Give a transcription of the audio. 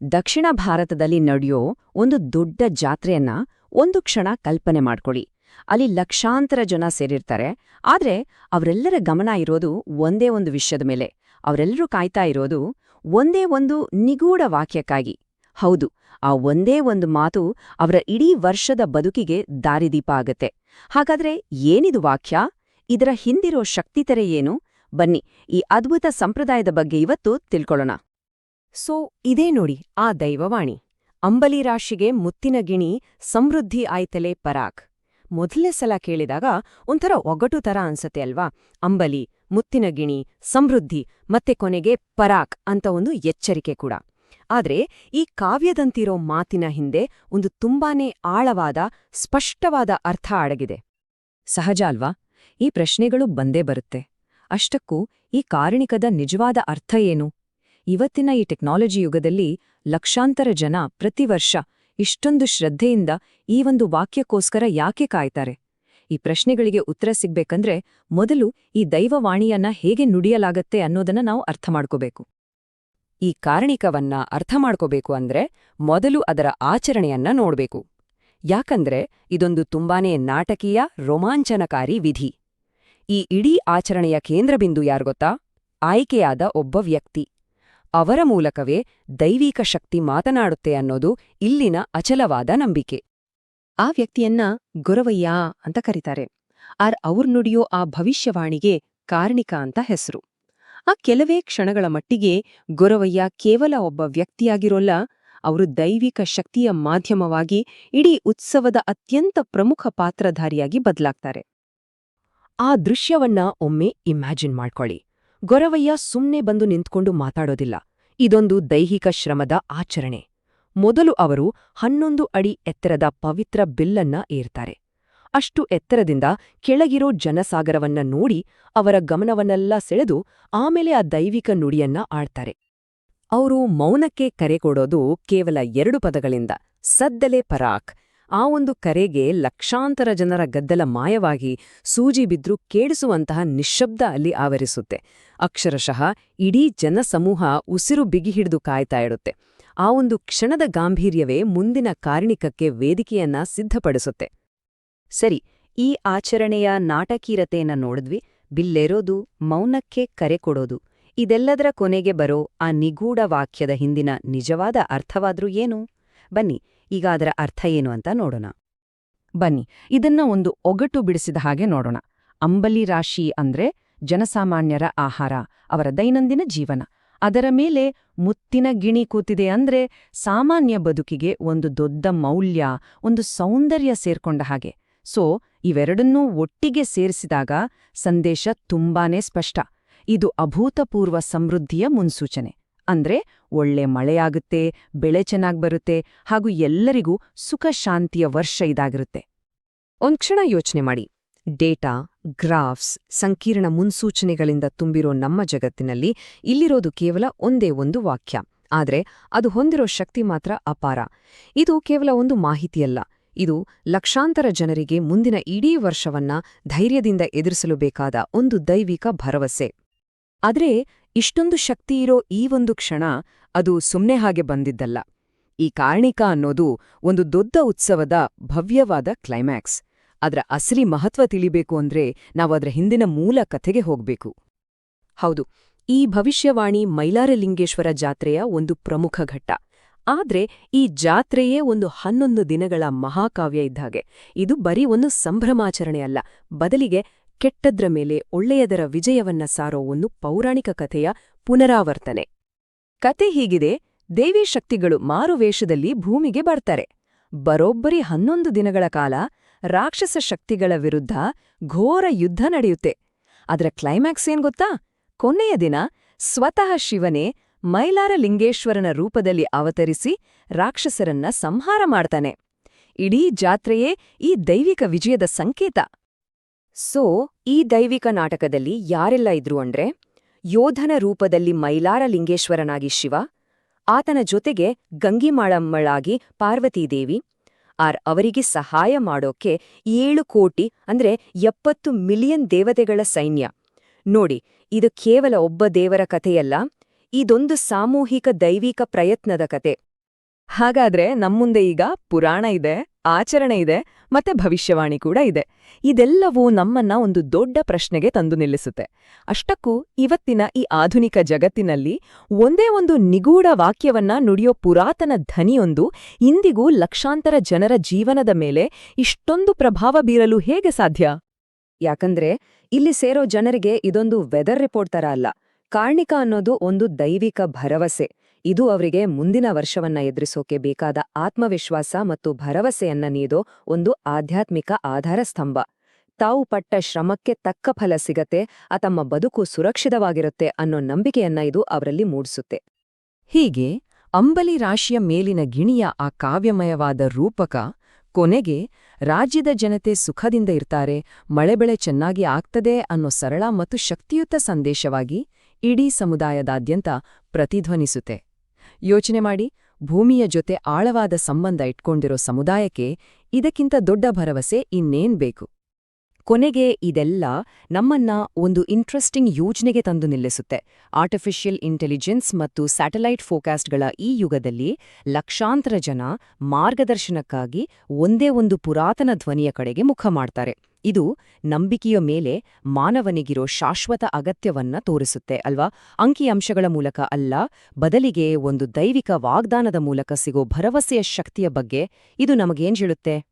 ದಕ್ಷಿಣ ಭಾರತದಲ್ಲಿ ನಡೆಯೋ ಒಂದು ದೊಡ್ಡ ಜಾತ್ರೆಯನ್ನ ಒಂದು ಕ್ಷಣ ಕಲ್ಪನೆ ಮಾಡ್ಕೊಳ್ಳಿ. ಅಲ್ಲಿ ಲಕ್ಷಾಂತರ ಜನ ಸೇರಿರ್ತಾರೆ. ಆದ್ರೆ ಅವರೆಲ್ಲರ ಗಮನ ಇರೋದು ಒಂದೇ ಒಂದು ವಿಷಯದ ಮೇಲೆ. ಅವರೆಲ್ಲರೂ ಕಾಯ್ತಾ ಇರೋದು ಒಂದೇ ಒಂದು ನಿಗೂಢ ವಾಕ್ಯಕ್ಕಾಗಿ. ಹೌದು, ಆ ಒಂದೇ ಒಂದು ಮಾತು ಅವರ ಇಡೀ ವರ್ಷದ ಬದುಕಿಗೆ ದಾರಿದೀಪ ಆಗತ್ತೆ. ಹಾಗಾದ್ರೆ ಏನಿದು ವಾಕ್ಯ? ಇದರ ಹಿಂದಿರೋ ಶಕ್ತಿತೆರೆ ಏನು? ಬನ್ನಿ, ಈ ಅದ್ಭುತ ಸಂಪ್ರದಾಯದ ಬಗ್ಗೆ ಇವತ್ತು ತಿಳ್ಕೊಳ್ಳೋಣ. ಸೊ, ಇದೇ ನೋಡಿ ಆ ದೈವವಾಣಿ. ಅಂಬಲಿ ರಾಶಿಗೆ ಮುತ್ತಿನ ಗಿಣಿ ಸಮೃದ್ಧಿ ಆಯ್ತಲೆ ಪರಾಕ್. ಮೊದಲನೇ ಸಲ ಕೇಳಿದಾಗ ಒಂಥರ ಒಗಟು ತರ ಅನ್ಸತ್ತೆ ಅಲ್ವಾ? ಅಂಬಲಿ, ಮುತ್ತಿನ ಗಿಣಿ, ಸಮೃದ್ಧಿ, ಮತ್ತೆ ಕೊನೆಗೆ ಪರಾಕ್ ಅಂತ ಒಂದು ಎಚ್ಚರಿಕೆ ಕೂಡ. ಆದರೆ ಈ ಕಾವ್ಯದಂತಿರೋ ಮಾತಿನ ಹಿಂದೆ ಒಂದು ತುಂಬಾನೇ ಆಳವಾದ, ಸ್ಪಷ್ಟವಾದ ಅರ್ಥ ಅಡಗಿದೆ. ಸಹಜ ಅಲ್ವಾ? ಈ ಪ್ರಶ್ನೆಗಳು ಬಂದೇ ಬರುತ್ತೆ. ಅಷ್ಟಕ್ಕೂ ಈ ಕಾರಣಿಕದ ನಿಜವಾದ ಅರ್ಥ ಏನು? ಇವತ್ತಿನ ಈ ಟೆಕ್ನಾಲಜಿ ಯುಗದಲ್ಲಿ ಲಕ್ಷಾಂತರ ಜನ ಪ್ರತಿ ವರ್ಷ ಇಷ್ಟೊಂದು ಶ್ರದ್ಧೆಯಿಂದ ಈ ಒಂದು ವಾಕ್ಯಕ್ಕೋಸ್ಕರ ಯಾಕೆ ಕಾಯ್ತಾರೆ? ಈ ಪ್ರಶ್ನೆಗಳಿಗೆ ಉತ್ತರ ಸಿಗ್ಬೇಕಂದ್ರೆ ಮೊದಲು ಈ ದೈವವಾಣಿಯನ್ನ ಹೇಗೆ ನುಡಿಯಲಾಗತ್ತೆ ಅನ್ನೋದನ್ನ ನಾವು ಅರ್ಥ ಮಾಡ್ಕೋಬೇಕು. ಈ ಕಾರಣಿಕವನ್ನ ಅರ್ಥ ಮಾಡ್ಕೋಬೇಕು ಅಂದ್ರೆ ಮೊದಲು ಅದರ ಆಚರಣೆಯನ್ನ ನೋಡ್ಬೇಕು. ಯಾಕಂದ್ರೆ ಇದೊಂದು ತುಂಬಾನೇ ನಾಟಕೀಯ, ರೋಮಾಂಚನಕಾರಿ ವಿಧಿ. ಈ ಇಡೀ ಆಚರಣೆಯ ಕೇಂದ್ರಬಿಂದು ಯಾರ್ಗೊತ್ತಾ ಆಯ್ಕೆಯಾದ ಒಬ್ಬ ವ್ಯಕ್ತಿ. ಅವರ ಮೂಲಕವೇ ದೈವಿಕ ಶಕ್ತಿ ಮಾತನಾಡುತ್ತೆ ಅನ್ನೋದು ಇಲ್ಲಿನ ಅಚಲವಾದ ನಂಬಿಕೆ. ಆ ವ್ಯಕ್ತಿಯನ್ನ ಗೊರವಯ್ಯ ಅಂತ ಕರೀತಾರೆ. ಆರ್ ಅವ್ರ್ ನುಡಿಯೋ ಆ ಭವಿಷ್ಯವಾಣಿಗೆ ಕಾರಣಿಕ ಅಂತ ಹೆಸರು. ಆ ಕೆಲವೇ ಕ್ಷಣಗಳ ಮಟ್ಟಿಗೆ ಗೊರವಯ್ಯ ಕೇವಲ ಒಬ್ಬ ವ್ಯಕ್ತಿಯಾಗಿರೋಲ್ಲ, ಅವರು ದೈವಿಕ ಶಕ್ತಿಯ ಮಾಧ್ಯಮವಾಗಿ ಇಡೀ ಉತ್ಸವದ ಅತ್ಯಂತ ಪ್ರಮುಖ ಪಾತ್ರಧಾರಿಯಾಗಿ ಬದಲಾಗ್ತಾರೆ. ಆ ದೃಶ್ಯವನ್ನ ಒಮ್ಮೆ ಇಮ್ಯಾಜಿನ್ ಮಾಡ್ಕೊಳ್ಳಿ. ಗೊರವಯ್ಯ ಸುಮ್ನೆ ಬಂದು ನಿಂತ್ಕೊಂಡು ಮಾತಾಡೋದಿಲ್ಲ. ಇದೊಂದು ದೈಹಿಕ ಶ್ರಮದ ಆಚರಣೆ. ಮೊದಲು ಅವರು ಹನ್ನೊಂದು ಅಡಿ ಎತ್ತರದ ಪವಿತ್ರ ಬಿಲ್ಲನ್ನ ಏರ್ತಾರೆ. ಅಷ್ಟು ಎತ್ತರದಿಂದ ಕೆಳಗಿರೋ ಜನಸಾಗರವನ್ನ ನೋಡಿ ಅವರ ಗಮನವನ್ನೆಲ್ಲ ಸೆಳೆದು ಆಮೇಲೆ ಆ ದೈವಿಕ ನುಡಿಯನ್ನ ಆಡ್ತಾರೆ ಅವರು ಮೌನಕ್ಕೆ ಕರೆ ಕೊಡೋದು ಕೇವಲ ಎರಡು ಪದಗಳಿಂದ, ಸದ್ದಲೆ ಪರಾಕ್ ಆ ಒಂದು ಕರೆಗೆ ಲಕ್ಷಾಂತರ ಜನರ ಗದ್ದಲ ಮಾಯವಾಗಿ ಸೂಜಿ ಬಿದ್ರೂ ಕೇಳಿಸುವಂತಹ ನಿಶ್ಶಬ್ದ ಅಲ್ಲಿ ಆವರಿಸುತ್ತೆ. ಅಕ್ಷರಶಃ ಇಡೀ ಜನಸಮೂಹ ಉಸಿರು ಬಿಗಿಹಿಡಿದು ಕಾಯ್ತಾ ಇಡುತ್ತೆ. ಆ ಒಂದು ಕ್ಷಣದ ಗಾಂಭೀರ್ಯವೇ ಮುಂದಿನ ಕಾರಣಿಕಕ್ಕೆ ವೇದಿಕೆಯನ್ನ ಸಿದ್ಧಪಡಿಸುತ್ತೆ. ಸರಿ, ಈ ಆಚರಣೆಯ ನಾಟಕೀರತೆಯನ್ನ ನೋಡಿದ್ವಿ. ಬಿಲ್ಲೆರೋದು, ಮೌನಕ್ಕೆ ಕರೆ ಕೊಡೋದು. ಇದೆಲ್ಲದರ ಕೊನೆಗೆ ಬರೋ ಆ ನಿಗೂಢ ವಾಕ್ಯದ ಹಿಂದಿನ ನಿಜವಾದ ಅರ್ಥವಾದ್ರೂ ಏನು? ಬನ್ನಿ ಈಗ ಅದರ ಅರ್ಥ ಏನು ಅಂತ ನೋಡೋಣ. ಬನ್ನಿ, ಇದನ್ನ ಒಂದು ಒಗಟು ಬಿಡಿಸಿದ ಹಾಗೆ ನೋಡೋಣ. ಅಂಬಲಿ ರಾಶಿ ಅಂದ್ರೆ ಜನಸಾಮಾನ್ಯರ ಆಹಾರ, ಅವರ ದೈನಂದಿನ ಜೀವನ. ಅದರ ಮೇಲೆ ಮುತ್ತಿನ ಗಿಣಿ ಕೂತಿದೆ ಅಂದ್ರೆ ಸಾಮಾನ್ಯ ಬದುಕಿಗೆ ಒಂದು ದೊಡ್ಡ ಮೌಲ್ಯ, ಒಂದು ಸೌಂದರ್ಯ ಸೇರ್ಕೊಂಡ ಹಾಗೆ. ಸೊ, ಇವೆರಡನ್ನೂ ಒಟ್ಟಿಗೆ ಸೇರಿಸಿದಾಗ ಸಂದೇಶ ತುಂಬಾನೇ ಸ್ಪಷ್ಟ. ಇದು ಅಭೂತಪೂರ್ವ ಸಮೃದ್ಧಿಯ ಮುನ್ಸೂಚನೆ. ಅಂದ್ರೆ ಒಳ್ಳೆ ಮಳೆಯಾಗುತ್ತೆ, ಬೆಳೆ ಚೆನ್ನಾಗ್ ಬರುತ್ತೆ ಹಾಗೂ ಎಲ್ಲರಿಗೂ ಸುಖ ಶಾಂತಿಯ ವರ್ಷ ಇದಾಗಿರುತ್ತೆ. ಒಂದ್ಕ್ಷಣ ಯೋಚನೆ ಮಾಡಿ. ಡೇಟಾ, ಗ್ರಾಫ್ಸ್, ಸಂಕೀರ್ಣ ಮುನ್ಸೂಚನೆಗಳಿಂದ ತುಂಬಿರೋ ನಮ್ಮ ಜಗತ್ತಿನಲ್ಲಿ ಇಲ್ಲಿರೋದು ಕೇವಲ ಒಂದೇ ಒಂದು ವಾಕ್ಯ. ಆದರೆ ಅದು ಹೊಂದಿರೋ ಶಕ್ತಿ ಮಾತ್ರ ಅಪಾರ. ಇದು ಕೇವಲ ಒಂದು ಮಾಹಿತಿಯಲ್ಲ. ಇದು ಲಕ್ಷಾಂತರ ಜನರಿಗೆ ಮುಂದಿನ ಇಡೀ ವರ್ಷವನ್ನ ಧೈರ್ಯದಿಂದ ಎದುರಿಸಲು ಬೇಕಾದ ಒಂದು ದೈವಿಕ ಭರವಸೆ. ಆದ್ರೆ ಇಷ್ಟೊಂದು ಶಕ್ತಿ ಇರೋ ಈ ಒಂದು ಕ್ಷಣ ಅದು ಸುಮ್ನೆ ಹಾಗೆ ಬಂದಿದ್ದಲ್ಲ. ಈ ಕಾರಣಿಕ ಅನ್ನೋದು ಒಂದು ದೊಡ್ಡ ಉತ್ಸವದ ಭವ್ಯವಾದ ಕ್ಲೈಮ್ಯಾಕ್ಸ್ ಅದರ ಅಸಲಿ ಮಹತ್ವ ತಿಳಿಬೇಕು ಅಂದ್ರೆ ನಾವು ಅದರ ಹಿಂದಿನ ಮೂಲ ಕಥೆಗೆ ಹೋಗ್ಬೇಕು. ಹೌದು, ಈ ಭವಿಷ್ಯವಾಣಿ ಮೈಲಾರಲಿಂಗೇಶ್ವರ ಜಾತ್ರೆಯ ಒಂದು ಪ್ರಮುಖ ಘಟ್ಟ. ಆದ್ರೆ ಈ ಜಾತ್ರೆಯೇ ಒಂದು ಹನ್ನೊಂದು ದಿನಗಳ ಮಹಾಕಾವ್ಯ ಇದ್ದಾಗೆ ಇದು ಬರೀ ಒಂದು ಸಂಭ್ರಮಾಚರಣೆ ಅಲ್ಲ, ಬದಲಿಗೆ ಕೆಟ್ಟದ್ರ ಮೇಲೆ ಒಳ್ಳೆಯದರ ವಿಜಯವನ್ನ ಸಾರೋ ಒಂದು ಪೌರಾಣಿಕ ಕಥೆಯ ಪುನರಾವರ್ತನೆ. ಕತೆ ಹೀಗಿದೆ, ದೇವಿ ಶಕ್ತಿಗಳು ಮಾರುವೇಷದಲ್ಲಿ ಭೂಮಿಗೆ ಬರ್ತಾರೆ. ಬರೋಬ್ಬರಿ ಹನ್ನೊಂದು ದಿನಗಳ ಕಾಲ ರಾಕ್ಷಸ ಶಕ್ತಿಗಳ ವಿರುದ್ಧ ಘೋರ ಯುದ್ಧ ನಡೆಯುತ್ತೆ. ಅದರ ಕ್ಲೈಮ್ಯಾಕ್ಸ್ ಏನ್ ಗೊತ್ತಾ? ಕೊನೆಯ ದಿನ ಸ್ವತಃ ಶಿವನೇ ಮೈಲಾರ ಲಿಂಗೇಶ್ವರನ ರೂಪದಲ್ಲಿ ಅವತರಿಸಿ ರಾಕ್ಷಸರನ್ನ ಸಂಹಾರ ಮಾಡ್ತಾನೆ. ಇಡೀ ಜಾತ್ರೆಯೇ ಈ ದೈವಿಕ ವಿಜಯದ ಸಂಕೇತ. ಸೊ ಈ ದೈವಿಕ ನಾಟಕದಲ್ಲಿ ಯಾರೆಲ್ಲ ಇದ್ರು ಅಂದ್ರೆ, ಯೋಧನ ರೂಪದಲ್ಲಿ ಮೈಲಾರ ಲಿಂಗೇಶ್ವರನಾಗಿ ಶಿವ, ಆತನ ಜೊತೆಗೆ ಗಂಗಿಮಾಳಮ್ಮಳಾಗಿ ಪಾರ್ವತೀದೇವಿ, ಆರ್ ಅವರಿಗೆ ಸಹಾಯ ಮಾಡೋಕೆ ಏಳು ಕೋಟಿ ಅಂದ್ರೆ ಎಪ್ಪತ್ತು ಮಿಲಿಯನ್ ದೇವತೆಗಳ ಸೈನ್ಯ. ನೋಡಿ, ಇದು ಕೇವಲ ಒಬ್ಬ ದೇವರ ಕಥೆಯಲ್ಲ, ಇದೊಂದು ಸಾಮೂಹಿಕ ದೈವಿಕ ಪ್ರಯತ್ನದ ಕತೆ ಹಾಗಾದ್ರೆ ನಮ್ಮುಂದೆ ಈಗ ಪುರಾಣ ಇದೆ. ಆಚರಣೆ ಇದೆ, ಮತ್ತೆ ಭವಿಷ್ಯವಾಣಿ ಕೂಡ ಇದೆ. ಇದೆಲ್ಲವೂ ನಮ್ಮನ್ನ ಒಂದು ದೊಡ್ಡ ಪ್ರಶ್ನೆಗೆ ತಂದು ನಿಲ್ಲಿಸುತ್ತೆ. ಅಷ್ಟಕ್ಕೂ ಇವತ್ತಿನ ಈ ಆಧುನಿಕ ಜಗತ್ತಿನಲ್ಲಿ ಒಂದೇ ಒಂದು ನಿಗೂಢ ವಾಕ್ಯವನ್ನ ನುಡಿಯೋ ಪುರಾತನ ಧ್ವನಿಯೊಂದು ಇಂದಿಗೂ ಲಕ್ಷಾಂತರ ಜನರ ಜೀವನದ ಮೇಲೆ ಇಷ್ಟೊಂದು ಪ್ರಭಾವ ಬೀರಲು ಹೇಗೆ ಸಾಧ್ಯ? ಯಾಕಂದ್ರೆ ಇಲ್ಲಿ ಸೇರೋ ಜನರಿಗೆ ಇದೊಂದು ವೆದರ್ ರಿಪೋರ್ಟ್ ತರ ಅಲ್ಲ. ಕಾರ್ಣಿಕ ಅನ್ನೋದು ಒಂದು ದೈವಿಕ ಭರವಸೆ. ಇದು ಅವರಿಗೆ ಮುಂದಿನ ವರ್ಷವನ್ನ ಎದುರಿಸೋಕೆ ಬೇಕಾದ ಆತ್ಮವಿಶ್ವಾಸ ಮತ್ತು ಭರವಸೆಯನ್ನ ನೀಡೋ ಒಂದು ಆಧ್ಯಾತ್ಮಿಕ ಆಧಾರ ಸ್ತಂಭ. ತಾವು ಪಟ್ಟ ಶ್ರಮಕ್ಕೆ ತಕ್ಕ ಫಲ ಸಿಗತ್ತೆ, ಆ ತಮ್ಮ ಬದುಕು ಸುರಕ್ಷಿತವಾಗಿರುತ್ತೆ ಅನ್ನೋ ನಂಬಿಕೆಯನ್ನ ಇದು ಅವರಲ್ಲಿ ಮೂಡಿಸುತ್ತೆ. ಹೀಗೆ ಅಂಬಲಿ ರಾಶಿಯ ಮೇಲಿನ ಗಿಣಿಯ ಆ ಕಾವ್ಯಮಯವಾದ ರೂಪಕ ಕೊನೆಗೆ ರಾಜ್ಯದ ಜನತೆ ಸುಖದಿಂದ ಇರ್ತಾರೆ ಮಳೆಬೆಳೆ ಚೆನ್ನಾಗಿ ಆಗ್ತದೆ ಅನ್ನೋ ಸರಳ ಮತ್ತು ಶಕ್ತಿಯುತ ಸಂದೇಶವಾಗಿ ಇಡೀ ಸಮುದಾಯದಾದ್ಯಂತ ಪ್ರತಿಧ್ವನಿಸುತ್ತೆ. ಯೋಚನೆ ಮಾಡಿ, ಭೂಮಿಯ ಜೊತೆ ಆಳವಾದ ಸಂಬಂಧ ಇಟ್ಕೊಂಡಿರೋ ಸಮುದಾಯಕ್ಕೆ ಇದಕ್ಕಿಂತ ದೊಡ್ಡ ಭರವಸೆ ಇನ್ನೇನ್ ಬೇಕು? ಕೊನೆಗೆ ಇದೆಲ್ಲ ನಮ್ಮನ್ನ ಒಂದು ಇಂಟ್ರೆಸ್ಟಿಂಗ್ ಯೋಜನೆಗೆ ತಂದು ನಿಲ್ಲಿಸುತ್ತೆ. ಆರ್ಟಿಫಿಷಿಯಲ್ ಇಂಟೆಲಿಜೆನ್ಸ್ ಮತ್ತು ಸ್ಯಾಟಲೈಟ್ ಫೋಕಾಸ್ಟ್ಗಳ ಈ ಯುಗದಲ್ಲಿ ಲಕ್ಷಾಂತರ ಜನ ಮಾರ್ಗದರ್ಶನಕ್ಕಾಗಿ ಒಂದೇ ಒಂದು ಪುರಾತನ ಧ್ವನಿಯ ಕಡೆಗೆ ಮುಖ ಮಾಡ್ತಾರೆ. ಇದು ನಂಬಿಕೆಯ ಮೇಲೆ ಮಾನವನಿಗಿರೋ ಶಾಶ್ವತ ಅಗತ್ಯವನ್ನ ತೋರಿಸುತ್ತೆ, ಅಲ್ವಾ? ಅಂಕಿಅಂಶಗಳ ಮೂಲಕ ಅಲ್ಲ, ಬದಲಿಗೆ ಒಂದು ದೈವಿಕ ವಾಗ್ದಾನದ ಮೂಲಕ ಸಿಗೋ ಭರವಸೆಯ ಶಕ್ತಿಯ ಬಗ್ಗೆ ಇದು ನಮಗೇನ್ ಹೇಳುತ್ತೆ?